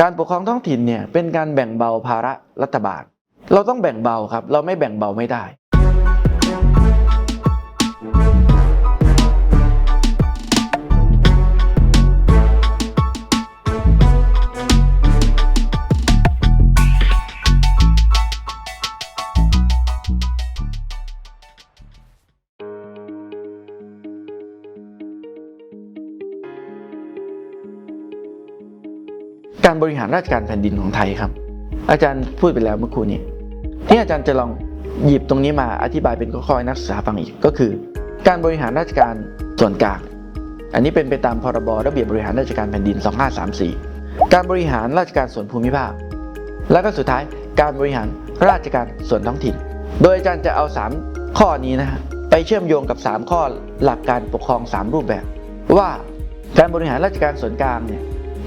การปกครองท้องถิ่นเนี่ยเป็นการแบ่งเบาภาระรัฐบาล เราต้องแบ่งเบาครับ เราไม่แบ่งเบาไม่ได้ การบริหารราชการแผ่นดินของไทยครับ อาจารย์พูดไปแล้วเมื่อครู่นี้ที่อาจารย์จะลองหยิบตรงนี้มาอธิบายเป็นข้อๆให้นักศึกษาฟังอีกก็คือ การบริหารราชการส่วนกลาง อันนี้เป็นไปตามพรบระเบียบบริหารราชการแผ่นดิน 2534 การบริหารราชการส่วนภูมิภาค แล้วก็สุดท้ายการบริหารราชการส่วนท้องถิ่น โดยอาจารย์จะเอา 3 ข้อนี้นะฮะไปเชื่อมโยงกับ 3 ข้อหลักการปกครอง 3 รูปแบบ ว่าการบริหารราชการส่วนกลางเนี่ย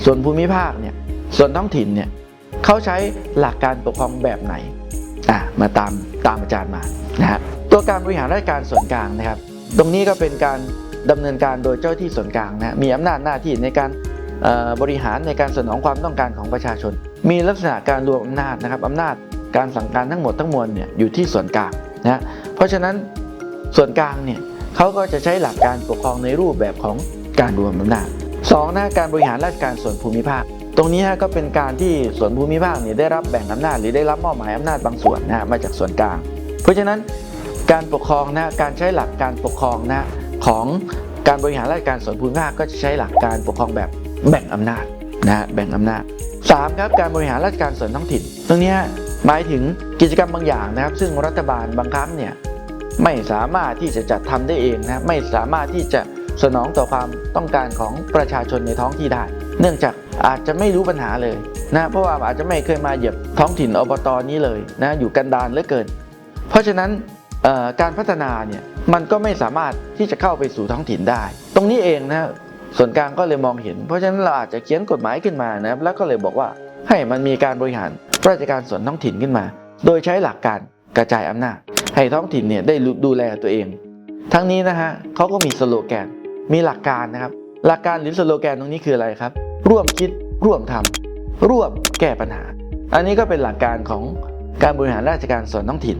ส่วนภูมิภาคเนี่ย ส่วนท้องถิ่นเนี่ยเขาใช้หลักการปกครองแบบไหนอะมาตามตามอาจารย์มานะฮะตัวการบริหารราชการส่วนกลางนะครับ ตรงนี้ก็เป็นการดำเนินการโดยเจ้าที่ส่วนกลางนะมีอำนาจหน้าที่ในการบริหารในการสนองความต้องการของประชาชน มีลักษณะการรวมอำนาจนะครับอำนาจการสั่งการทั้งหมดทั้งมวลเนี่ยอยู่ที่ส่วนกลางนะฮะเพราะฉะนั้นส่วนกลางเนี่ยเขาก็จะใช้หลักการปกครองในรูปแบบของการรวมอำนาจสองนะการบริหารราชการส่วนภูมิภาค ตรงนี้ฮะก็เป็นการที่ส่วนภูมิภาคเนี่ยได้รับแบ่งอำนาจหรือได้รับมอบหมายอำนาจบางส่วนนะมาจากส่วนกลาง เพราะฉะนั้นการปกครองนะการใช้หลักการปกครองนะของการบริหารราชการส่วนภูมิภาคก็จะใช้หลักการปกครองแบบแบ่งอำนาจนะแบ่งอำนาจสามครับการบริหารราชการส่วนท้องถิ่น ตรงนี้หมายถึงกิจกรรมบางอย่างนะครับ ซึ่งรัฐบาลบางครั้งเนี่ยไม่สามารถที่จะจัดทำได้เองนะไม่สามารถที่จะสนองต่อความต้องการของประชาชนในท้องที่ได้ เนื่องจาก อาจจะไม่รู้ปัญหาเลยนะเพราะว่าอาจจะไม่เคยมาเหยียบท้องถิ่นอบตนี้เลยนะอยู่กันดานเหลือเกิน เพราะฉะนั้นการพัฒนาเนี่ยมันก็ไม่สามารถที่จะเข้าไปสู่ท้องถิ่นได้ ตรงนี้เองนะส่วนกลางก็เลยมองเห็น เพราะฉะนั้นเราอาจจะเขียนกฎหมายขึ้นมานะแล้วก็เลยบอกว่าให้มันมีการบริหารราชการส่วนท้องถิ่นขึ้นมา โดยใช้หลักการกระจายอำนาจ ให้ท้องถิ่นเนี่ยได้ดูแลตัวเอง ทั้งนี้นะฮะเขาก็มีสโลแกนมีหลักการนะครับหลักการหรือสโลแกนตรงนี้คืออะไรครับ ร่วมคิดร่วมทำร่วมแก้ปัญหา อันนี้ก็เป็นหลักการของการบริหารราชการส่วนท้องถิ่น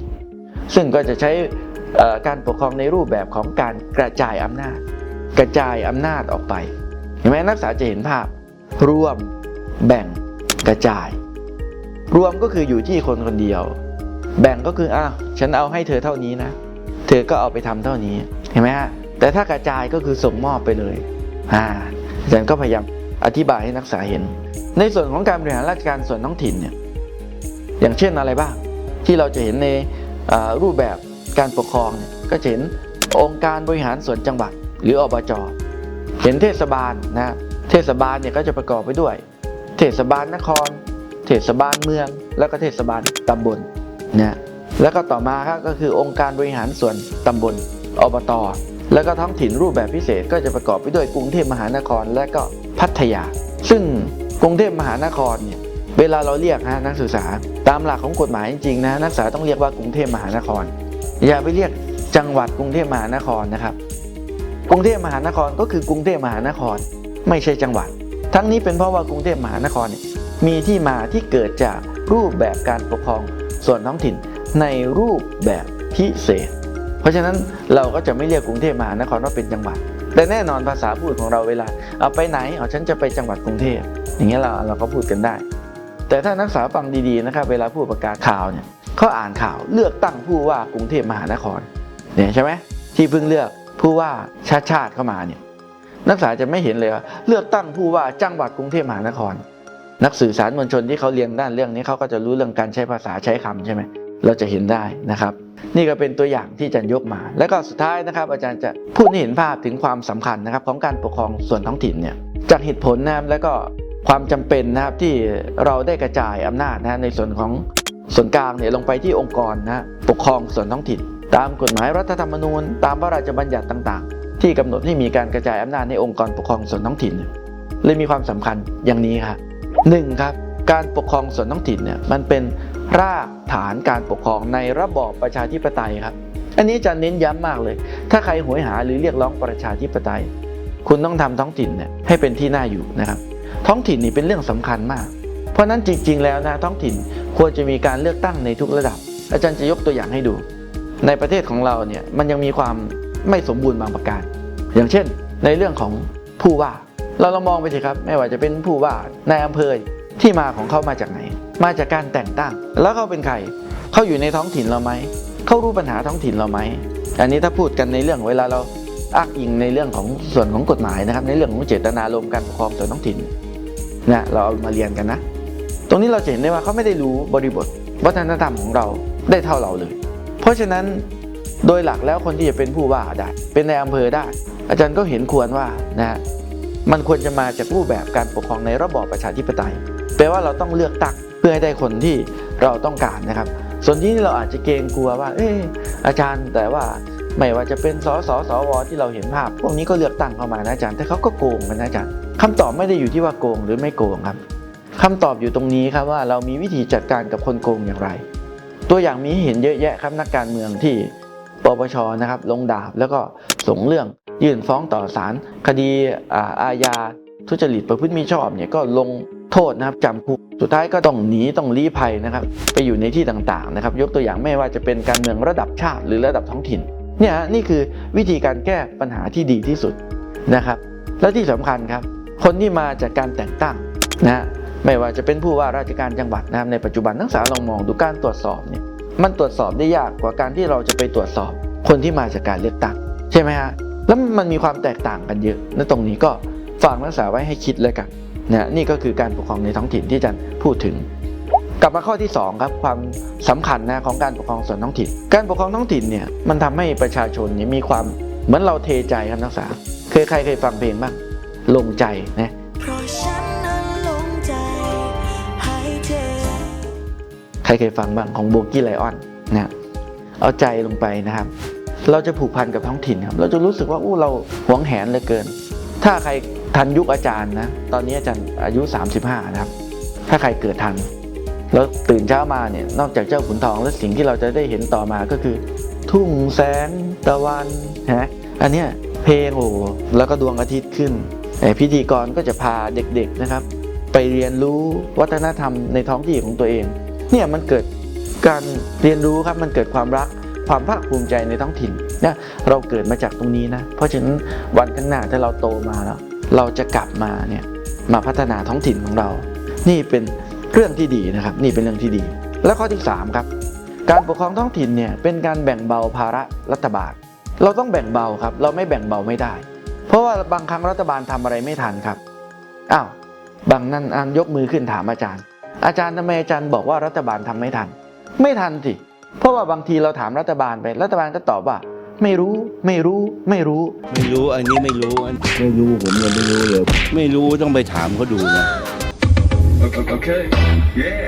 ซึ่งก็จะใช้การปกครองในรูปแบบของการกระจายอำนาจ กระจายอำนาจออกไปเห็นไหมนักศึกษาจะเห็นภาพ ร่วมแบ่งกระจาย รวมก็คืออยู่ที่คนคนเดียว แบ่งก็คืออ้าวฉันเอาให้เธอเท่านี้นะ เธอก็เอาไปทำเท่านี้เห็นไหมฮะแต่ถ้ากระจายก็คือส่งมอบไปเลยอ่าอาจารย์ก็พยายาม อธิบายให้นักศึกษาเห็น ในส่วนของการบริหารราชการส่วนท้องถิ่นเนี่ยอย่างเช่นอะไรบ้างที่เราจะเห็นในรูปแบบการปกครองเนี่ยก็จะเห็นองค์การบริหารส่วนจังหวัด หรืออบจเห็นเทศบาลนะเทศบาลเนี่ยก็จะประกอบไปด้วย เทศบาลนคร เทศบาลเมือง แล้วก็เทศบาลตำบลนะแล้วก็ต่อมาครับก็คือองค์การบริหารส่วนตำบลอบต แล้วก็ท้องถิ่นรูปแบบพิเศษก็จะประกอบไปด้วยกรุงเทพมหานครและก็พัทยา ซึ่งกรุงเทพมหานครเนี่ยเวลาเราเรียกนะนักศึกษา ตามหลักของกฎหมายจริงๆนะนักศึกษาต้องเรียกว่ากรุงเทพมหานคร อย่าไปเรียกจังหวัดกรุงเทพมหานครนะครับ กรุงเทพมหานครก็คือกรุงเทพมหานคร ไม่ใช่จังหวัด ทั้งนี้เป็นเพราะว่ากรุงเทพมหานครมีที่มาที่เกิดจากรูปแบบการปกครองส่วนท้องถิ่นในรูปแบบพิเศษ ราะฉะนั้นเราก็จะไม่เรียกกรุงเทพมหานครว่าเป็นจังหวัด แต่แน่นอนภาษาพูดของเราเวลาเอาไปไหนเอาฉันจะไปจังหวัดกรุงเทพอย่างเงี้ยเราเราก็พูดกันได้ แต่ถ้านักศึกษาฟังดีๆนะครับ เวลาผู้ประกาศข่าวเนี่ยเขาอ่านข่าวเลือกตั้งผู้ว่ากรุงเทพมหานครเนี่ยใช่ไหมที่เพิ่งเลือกผู้ว่าชาติชาติเข้ามาเนี่ยนักศึกษาจะไม่เห็นเลยว่าเลือกตั้งผู้ว่าจังหวัดกรุงเทพมหานคร นักสื่อสารมวลชนที่เขาเรียนด้านเรื่องนี้เขาก็จะรู้เรื่องการใช้ภาษาใช้คำใช่ไหม เราจะเห็นได้นะครับ นี่ก็เป็นตัวอย่างที่อาจารย์ยกมา แล้วก็สุดท้ายนะครับ อาจารย์จะพูดให้เห็นภาพถึงความสำคัญนะครับของการปกครองส่วนท้องถิ่นเนี่ยจากเหตุผลนะครับแล้วก็ความจำเป็นนะครับที่เราได้กระจายอำนาจนะในส่วนของส่วนกลางเนี่ยลงไปที่องค์กรนะปกครองส่วนท้องถิ่น ตามกฎหมายรัฐธรรมนูญ ตามพระราชบัญญัติต่าง ๆ ที่กำหนดให้มีการกระจายอำนาจในองค์กรปกครองส่วนท้องถิ่นเนี่ยเลยมีความสำคัญอย่างนี้ครับหนึ่งครับการปกครองส่วนท้องถิ่นเนี่ยมันเป็น รากฐานการปกครองในระบอบประชาธิปไตยครับ อันนี้อาจะเน้นย้ำมากเลย ถ้าใครหวยหาหรือเรียกร้องประชาธิปไตย คุณต้องทำท้องถิ่นเนี่ยให้เป็นที่น่าอยู่นะครับ ท้องถิ่นนี่เป็นเรื่องสำคัญมาก เพราะฉะนั้นจริง ๆ แล้วนะท้องถิ่นควรจะมีการเลือกตั้งในทุกระดับ อาจารย์จะยกตัวอย่างให้ดู ในประเทศของเราเนี่ยมันยังมีความไม่สมบูรณ์บางประการ อย่างเช่น ในเรื่องของผู้ว่า เราลองมองไปสิครับ ไม่ว่าจะเป็นผู้ว่าในอำเภอที่มาของเขามาจากไหน มาจากการแต่งตั้ง แล้วเขาเป็นใครเขาอยู่ในท้องถิ่นเราไหมเขารู้ปัญหาท้องถิ่นเราไหมอันนี้ถ้าพูดกันในเรื่องเวลาเราอ้างอิงในเรื่องของส่วนของกฎหมายนะครับ ในเรื่องของเจตนารมณ์การปกครองส่วนท้องถิ่นนะเราเอามาเรียนกันนะ ตรงนี้เราจะเห็นได้ว่าเขาไม่ได้รู้บริบท วัฒนธรรมของเราได้เท่าเราเลย เพราะฉะนั้นโดยหลักแล้วคนที่จะเป็นผู้ว่าได้ เป็นในอำเภอได้ อาจารย์ก็เห็นควรว่านะมันควรจะมาจากรูปแบบการปกครองในระบอบประชาธิปไตยแปลว่าเราต้องเลือกตั้ง พื่อให้ได้คนที่เราต้องการนะครับ ส่วนที่เราอาจจะเกรงกลัวว่า เอออาจารย์แต่ว่าไม่ว่าจะเป็นสสสวที่เราเห็นภาพ พวกนี้ก็เลือกตั้งเข้ามานะอาจารย์แต่เขาก็โกงกันนะอาจารย์คำตอบไม่ได้อยู่ที่ว่าโกงหรือไม่โกงครับคำตอบอยู่ตรงนี้ครับว่าเรามีวิธีจัดการกับคนโกงอย่างไร ตัวอย่างมีเห็นเยอะแยะครับนักการเมืองที่ปปชนะครับลงดาบแล้วก็ส่งเรื่องยื่นฟ้องต่อศาลคดีอาญาทุจริตประพฤติมิชอบเนี่ยก็ลง โทษนะครับจำคุกสุดท้ายก็ต้องหนีต้องลี้ภัยนะครับ ไปอยู่ในที่ต่างๆนะครับ ยกตัวอย่างไม่ว่าจะเป็นการเมืองระดับชาติหรือระดับท้องถิ่น เนี่ยฮะนี่คือวิธีการแก้ปัญหาที่ดีที่สุดนะครับ และที่สำคัญครับ คนที่มาจากการแต่งตั้งนะฮะไม่ว่าจะเป็นผู้ว่าราชการจังหวัดนะครับในปัจจุบันนักศึกษาลองมองดูการตรวจสอบเนี่ยมันตรวจสอบได้ยากกว่าการที่เราจะไปตรวจสอบ คนที่มาจากการเลือกตั้งใช่ไหมฮะแล้วมันมีความแตกต่างกันเยอะและตรงนี้ก็ฝากนักศึกษาไว้ให้คิดเลยกัน นะนี่ก็คือการปกครองในท้องถิ่นที่อาจารย์พูดถึง กลับมาข้อที่สองครับความสำคัญนะของการปกครองส่วนท้องถิ่น การปกครองท้องถิ่นเนี่ยมันทำให้ประชาชนเนี่ยมีความเหมือนเราเทใจครับนักศึกษาเคยใครเคยฟังเพลงบ้างลงใจนะเพราะฉันนั้นลงใจให้เธอใครเคยฟังบ้างของโบกี้ไลออนนะเอาใจลงไปนะครับ เราจะผูกพันกับท้องถิ่นครับ เราจะรู้สึกว่าอู้เราหวงแหนเหลือเกิน ถ้าใคร ทันยุคอาจารย์นะ ตอนนี้อาจารย์อายุ 35 นะครับ ถ้าใครเกิดทัน แล้วตื่นเช้ามาเนี่ย นอกจากเจ้าขุนทองแล้วสิ่งที่เราจะได้เห็นต่อมาก็คือ ทุ่งแสงตะวันนะอันเนี้ยเพลงโอ้โหแล้วก็ดวงอาทิตย์ขึ้นไอพิธีกรก็จะพาเด็กๆนะครับ ไปเรียนรู้วัฒนธรรมในท้องที่ของตัวเอง เนี่ยมันเกิดการเรียนรู้ครับมันเกิดความรักความภาคภูมิใจในท้องถิ่นนะเราเกิดมาจากตรงนี้นะ เพราะฉะนั้นวันข้างหน้าถ้าเราโตมาแล้ว เราจะกลับมาเนี่ยมาพัฒนาท้องถิ่นของเรา นี่เป็นเรื่องที่ดีนะครับ นี่เป็นเรื่องที่ดี แล้วข้อที่ 3 ครับ การปกครองท้องถิ่นเนี่ยเป็นการแบ่งเบาภาระรัฐบาล เราต้องแบ่งเบาครับ เราไม่แบ่งเบาไม่ได้ เพราะว่าบางครั้งรัฐบาลทำอะไรไม่ทันครับอ้าวบางนั่นอันยกมือขึ้นถามอาจารย์ อาจารย์ทำไมอาจารย์บอกว่ารัฐบาลทำไม่ทัน ไม่ทันสิเพราะว่าบางทีเราถามรัฐบาลไปรัฐบาลก็ตอบว่า ไม่รู้ ไม่รู้ ไม่รู้ ไม่รู้อันนี้ไม่รู้อันไม่รู้ผมยังไม่รู้เลยไม่รู้ต้องไปถามเขาดูนะ Okay. Yeah.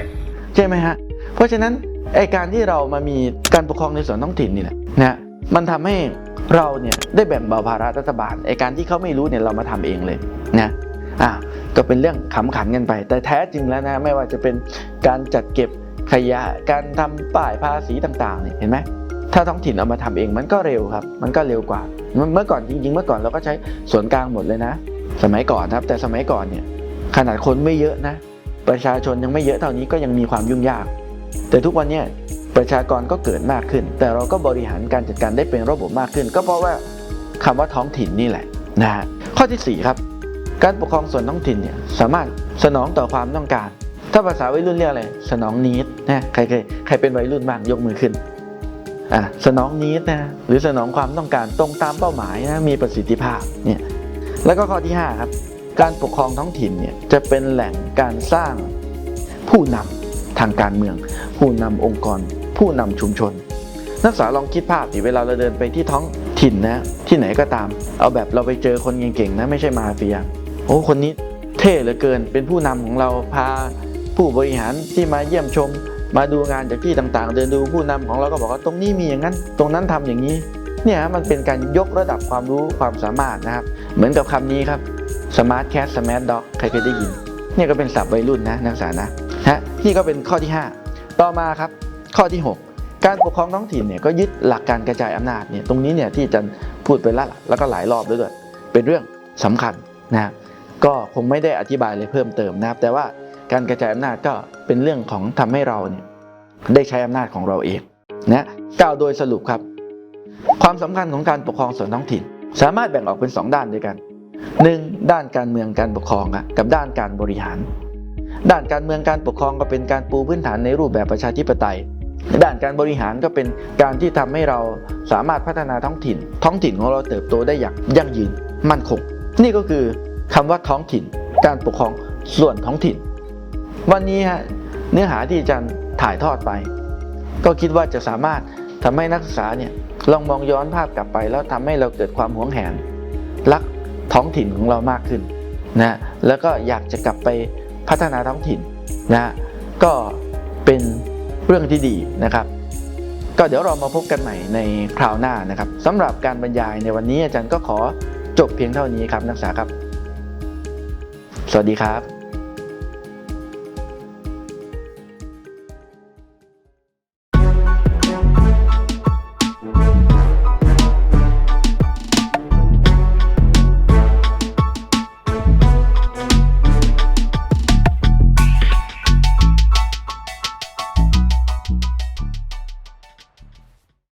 ใช่ไหมฮะ เพราะฉะนั้นไอการที่เรามามีการปกครองในส่วนท้องถิ่นนี่แหละนะมันทำให้เราเนี่ยได้แบ่งเบาภาระรัฐบาลไอการที่เขาไม่รู้เนี่ยเรามาทำเองเลยนะอะก็เป็นเรื่องขำขันกันไป แต่แท้จริงแล้วนะไม่ว่าจะเป็นการจัดเก็บขยะการทำป้ายภาษีต่างๆเนี่ยเห็นไหม ถ้าท้องถิ่นเอามาทำเองมันก็เร็วครับ มันก็เร็วกว่า เมื่อก่อนจริง ๆ เมื่อก่อนเราก็ใช้ส่วนกลางหมดเลยนะ สมัยก่อนครับ แต่สมัยก่อนเนี่ยขนาดคนไม่เยอะนะ ประชาชนยังไม่เยอะเท่านี้ก็ยังมีความยุ่งยาก แต่ทุกวันนี้ประชากรก็เกิดมากขึ้น แต่เราก็บริหารการจัดการได้เป็นระบบมากขึ้น ก็เพราะว่าคำว่าท้องถิ่นนี่แหละนะฮะข้อที่4ครับ การปกครองส่วนท้องถิ่นเนี่ยสามารถสนองต่อความต้องการ ถ้าภาษาวัยรุ่นเรียกอะไรสนองนิดนะใครเคยใครเป็นวัยรุ่นบ้างยกมือขึ้น อะสนองนิดนะหรือสนองความต้องการตรงตามเป้าหมายนะมีประสิทธิภาพเนี่ยแล้วก็ข้อที่ห้าครับ การปกครองท้องถิ่นเนี่ยจะเป็นแหล่งการสร้างผู้นำทางการเมือง ผู้นำองค์กร ผู้นำชุมชน นักศึกษาลองคิดภาพดิเวลาเราเดินไปที่ท้องถิ่นนะที่ไหนก็ตาม เอาแบบเราไปเจอคนเก่งๆนะไม่ใช่มาเฟียโอ้คนนี้เท่เหลือเกินเป็นผู้นำของเราพาผู้บริหารที่มาเยี่ยมชม มาดูงานจากที่ต่างๆ เดินดูผู้นำของเราก็บอกว่าตรงนี้มีอย่างนั้น ตรงนั้นทำอย่างนี้ เนี่ยมันเป็นการยกระดับความรู้ความสามารถนะครับ เหมือนกับคำนี้ครับ Smart Cat Smart Dog ใครเคยได้ยิน เนี่ยก็เป็นศัพท์วัยรุ่นนะนักศึกษานะฮะนี่ก็เป็นข้อที่ 5 ต่อมาครับข้อที่ 6 การปกครองท้องถิ่นเนี่ยก็ยึดหลักการกระจายอำนาจเนี่ยตรงนี้เนี่ยที่อาจันพูดไปแล้วล่ะแล้วก็หลายรอบด้วยด้วยเป็นเรื่องสำคัญนะก็คงไม่ได้อธิบายเลยเพิ่มเติมนะครับแต่ว่า การกระจายอำนาจก็เป็นเรื่องของทำให้เราเนี่ยได้ใช้อำนาจของเราเองนะกล่าวโดยสรุปครับ ความสำคัญของการปกครองส่วนท้องถิ่น สามารถแบ่งออกเป็น 2 ด้านด้วยกัน 1. ด้านการเมืองการปกครองกับด้านการบริหาร ด้านการเมืองการปกครองก็เป็นการปูพื้นฐานในรูปแบบประชาธิปไตย ด้านการบริหารก็เป็นการที่ทำให้เราสามารถพัฒนาท้องถิ่น ท้องถิ่นของเราเติบโตได้อย่างยั่งยืนมั่นคง นี่ก็คือคำว่าท้องถิ่น การปกครองส่วนท้องถิ่น วันนี้ฮะเนื้อหาที่อาจารย์ถ่ายทอดไป ก็คิดว่าจะสามารถทำให้นักศึกษาเนี่ยลองมองย้อนภาพกลับไป แล้วทำให้เราเกิดความหวงแหนรักท้องถิ่นของเรามากขึ้นนะแล้วก็อยากจะกลับไปพัฒนาท้องถิ่นนะก็เป็นเรื่องที่ดีนะครับ ก็เดี๋ยวเรามาพบกันใหม่ในคราวหน้านะครับสำหรับการบรรยายในวันนี้อาจารย์ก็ขอจบเพียงเท่านี้ครับนักศึกษาครับ สวัสดีครับ